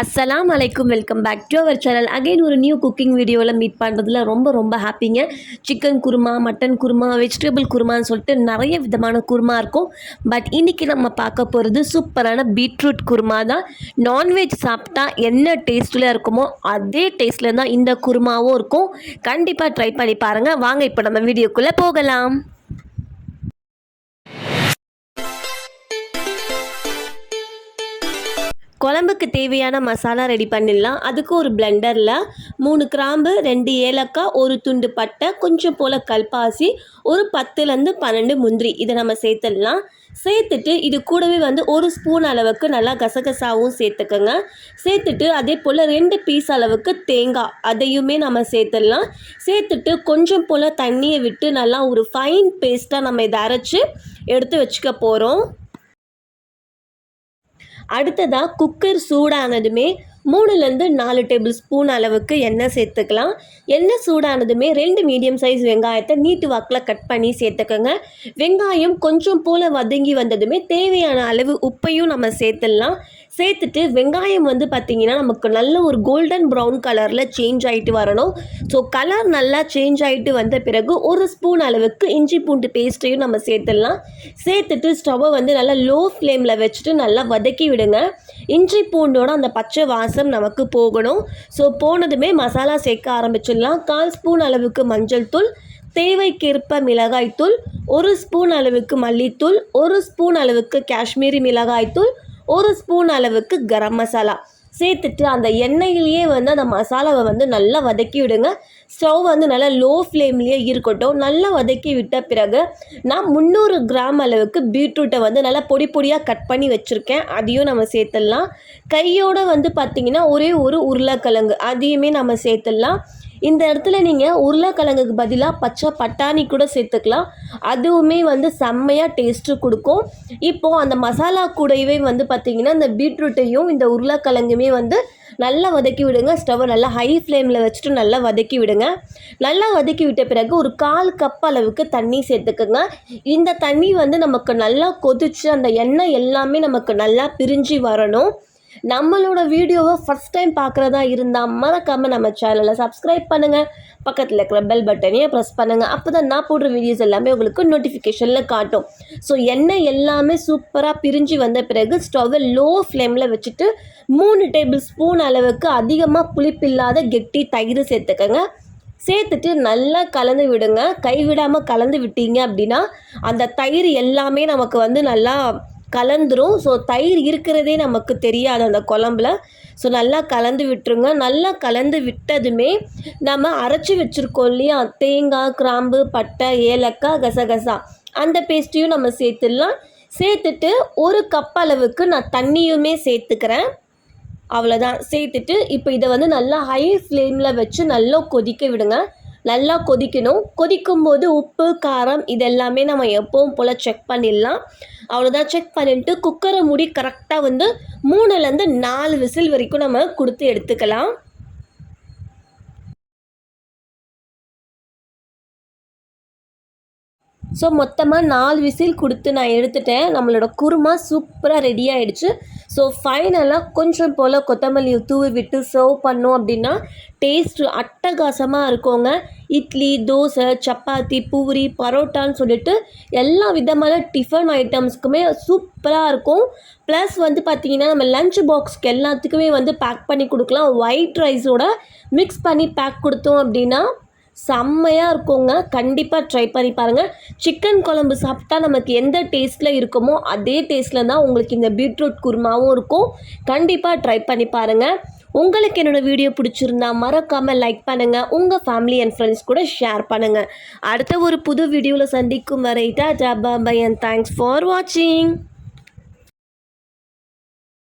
அஸ்ஸலாம் அலைக்கும் welcome back to our channel again ஒரு நியூ குக்கிங் வீடியோவில் மீட் பண்ணுறதுல ரொம்ப ரொம்ப ஹாப்பிங்க chicken kurma mutton kurma vegetable குருமான்னு சொல்லிட்டு நிறைய விதமான குருமா இருக்கும். பட் இன்றைக்கி நம்ம பார்க்க போகிறது சூப்பரான பீட்ரூட் குருமா தான். நான்வெஜ் சாப்பிட்டா என்ன டேஸ்ட்டில் இருக்குமோ அதே டேஸ்ட்டில் தான் இந்த குருமாவும் இருக்கும். கண்டிப்பாக ட்ரை பண்ணி பாருங்கள் வாங்க இப்போ நம்ம வீடியோக்குள்ளே போகலாம். குழம்புக்கு தேவையான மசாலா ரெடி பண்ணிடலாம். அதுக்கு ஒரு பிளெண்டரில் மூணு கிராம்பு ரெண்டு ஏலக்காய் ஒரு துண்டு பட்டை கொஞ்சம் போல் கல்பாசி ஒரு பத்துலேருந்து பன்னெண்டு முந்திரி. இதை நம்ம சேர்த்துடலாம். சேர்த்துட்டு இது கூடவே வந்து ஒரு ஸ்பூன் அளவுக்கு நல்லா கசகசாவும் சேர்த்துக்கோங்க. சேர்த்துட்டு அதே போல் ரெண்டு பீஸ் அளவுக்கு தேங்காய் அதையுமே நம்ம சேர்த்துடலாம். சேர்த்துட்டு கொஞ்சம் போல் தண்ணியை விட்டு நல்லா ஒரு ஃபைன் பேஸ்ட்டாக நம்ம இதை அரைச்சி எடுத்து வச்சுக்க போகிறோம் அடுத்ததாக குக்கர் சூடானதுமே மூணுலேருந்து நாலு டேபிள் ஸ்பூன் அளவுக்கு எண்ணெய் சேர்த்துக்கலாம். எண்ணெய் சூடானதுமே ரெண்டு மீடியம் சைஸ் வெங்காயத்தை நீட்டு வாக்கில் கட் பண்ணி சேர்த்துக்கோங்க. வெங்காயம் கொஞ்சம் போல் வதங்கி வந்ததுமே தேவையான அளவு உப்பையும் நம்ம சேர்த்துடலாம். சேர்த்துட்டு வெங்காயம் வந்து பார்த்திங்கன்னா நமக்கு நல்ல ஒரு கோல்டன் ப்ரௌன் கலரில் சேஞ்ச் ஆகிட்டு வரணும். ஸோ கலர் நல்லா சேஞ்ச் ஆகிட்டு வந்த பிறகு ஒரு ஸ்பூன் அளவுக்கு இஞ்சி பூண்டு பேஸ்ட்டையும் நம்ம சேர்த்துடலாம். சேர்த்துட்டு ஸ்டவ்வை வந்து நல்லா லோ ஃப்ளேமில் வச்சுட்டு நல்லா வதக்கி விடுங்க. இஞ்சி பூண்டோட அந்த பச்சை வாசம் நமக்கு போகணும். ஸோ போனதுமே மசாலா சேர்க்க ஆரம்பிச்சிடலாம். கால் ஸ்பூன் அளவுக்கு மஞ்சள் தூள் தேவைக்கேற்ப மிளகாய்த்தூள் ஒரு ஸ்பூன் அளவுக்கு மல்லித்தூள் ஒரு ஸ்பூன் அளவுக்கு காஷ்மீரி மிளகாய்த்தூள் ஒரு ஸ்பூன் அளவுக்கு கரம் மசாலா. சேர்த்துட்டு அந்த எண்ணெயிலேயே வந்து அந்த மசாலாவை வந்து நல்லா வதக்கி விடுங்க. ஸ்டவ் வந்து நல்லா லோ ஃப்ளேம்லேயே இருக்கட்டும். நல்லா வதக்கி விட்ட பிறகு நான் முந்நூறு கிராம் அளவுக்கு பீட்ரூட்டை வந்து நல்லா பொடி பொடியாக கட் பண்ணி வச்சுருக்கேன். அதையும் நம்ம சேர்த்துடலாம். கையோடு வந்து பார்த்திங்கன்னா ஒரே ஒரு உருளைக்கிழங்கு அதையுமே நம்ம சேர்த்துடலாம். இந்த இடத்துல நீங்கள் உருளைக்கிழங்குக்கு பதிலாக பச்சை பட்டாணி கூட சேர்த்துக்கலாம். அதுவுமே வந்து செம்மையாக டேஸ்ட்டு கொடுக்கும். இப்போது அந்த மசாலா கூடவே வந்து பார்த்திங்கன்னா இந்த பீட்ரூட்டையும் இந்த உருளைக்கிழங்குமே வந்து நல்லா வதக்கி விடுங்க. ஸ்டவ்வை நல்லா ஹை ஃப்ளேமில் வச்சுட்டு நல்லா வதக்கி விடுங்க. நல்லா வதக்கி விட்ட பிறகு ஒரு கால் கப் அளவுக்கு தண்ணி சேர்த்துக்குங்க. இந்த தண்ணி வந்து நமக்கு நல்லா கொதிச்சு அந்த எண்ணெய் எல்லாமே நமக்கு நல்லா பிரிஞ்சு வரணும். நம்மளோட வீடியோவை ஃபஸ்ட் டைம் பார்க்குறதா இருந்தால் மறக்காமல் நம்ம சேனலை சப்ஸ்கிரைப் பண்ணுங்கள் பக்கத்தில் இருக்கிற பெல் பட்டனையும் ப்ரெஸ் பண்ணுங்கள் அப்போ தான் நான் போடுற வீடியோஸ் எல்லாமே உங்களுக்கு நோட்டிஃபிகேஷனில் காட்டும். ஸோ எண்ணெய் எல்லாமே சூப்பராக பிரிஞ்சு வந்த பிறகு ஸ்டவ்வை லோ ஃப்ளேமில் வச்சுட்டு மூணு டேபிள் ஸ்பூன் அளவுக்கு அதிகமாக புளிப்பில்லாத கெட்டி தயிர் சேர்த்துக்கங்க. சேர்த்துட்டு நல்லா கலந்து விடுங்க. கைவிடாமல் கலந்து விட்டீங்க அப்படின்னா அந்த தயிர் எல்லாமே நமக்கு வந்து நல்லா கலந்துரும். ஸோ தயிர் இருக்கிறதே நமக்கு தெரியாது அந்த குழம்புல. ஸோ நல்லா கலந்து விட்டுருங்க. நல்லா கலந்து விட்டதுமே நம்ம அரைச்சி வச்சுருக்கோம் இல்லையா? தேங்காய் கிராம்பு பட்டை ஏலக்காய் கசகசா. அந்த பேஸ்ட்டையும் நம்ம சேர்த்துடலாம். சேர்த்துட்டு ஒரு கப் அளவுக்கு நான் தண்ணியுமே சேர்த்துக்கிறேன். அவ்வளோதான் சேர்த்துட்டு இப்போ இதை வந்து நல்லா ஹை ஃப்ளேமில் வச்சு நல்லா கொதிக்க விடுங்க. நல்லா கொதிக்கணும். கொதிக்கும் போது உப்பு காரம் இதெல்லாமே நம்ம எப்பவும் போல் செக் பண்ணிடலாம். அவ்வளோதான் செக் பண்ணிட்டு குக்கரை மூடி கரெக்டாக வந்து மூணுலேருந்து நாலு விசில் வரைக்கும் நம்ம கொடுத்து எடுத்துக்கலாம். ஸோ மொத்தமாக நாலு விசில் கொடுத்து நான் எடுத்துட்டேன். நம்மளோட குருமா சூப்பராக ரெடி ஆகிடுச்சு ஸோ ஃபைனலாக கொஞ்சம் போல் கொத்தமல்லி தூவி விட்டு சர்வ் பண்ணோம் அப்படின்னா டேஸ்ட்டு அட்டகாசமாக இருக்கோங்க. இட்லி தோசை சப்பாத்தி பூரி பரோட்டான்னு சொல்லிட்டு எல்லா விதமான டிஃபன் ஐட்டம்ஸ்க்குமே சூப்பராக இருக்கும். ப்ளஸ் வந்து பார்த்திங்கன்னா நம்ம லஞ்ச் பாக்ஸ்க்கு எல்லாத்துக்குமே வந்து பேக் பண்ணி கொடுக்கலாம். ஒயிட் ரைஸோட மிக்ஸ் பண்ணி பேக் கொடுத்தோம் அப்படின்னா செம்மையாக இருக்குங்க. கண்டிப்பாக ட்ரை பண்ணி பாருங்கள் சிக்கன் குழம்பு சாப்பிட்டா நமக்கு எந்த டேஸ்ட்டில் இருக்குமோ அதே டேஸ்ட்டில் தான் உங்களுக்கு இந்த பீட்ரூட் குருமாவும் இருக்கும். கண்டிப்பாக ட்ரை பண்ணி பாருங்கள் உங்களுக்கு என்னோடய வீடியோ பிடிச்சிருந்தா மறக்காமல் லைக் பண்ணுங்கள் உங்கள் ஃபேமிலி அண்ட் ஃப்ரெண்ட்ஸ் கூட ஷேர் பண்ணுங்கள் அடுத்த ஒரு புது வீடியோவில் சந்திக்கும் வரை டாடா பாய் அண்ட் தேங்க்ஸ் ஃபார் வாட்சிங்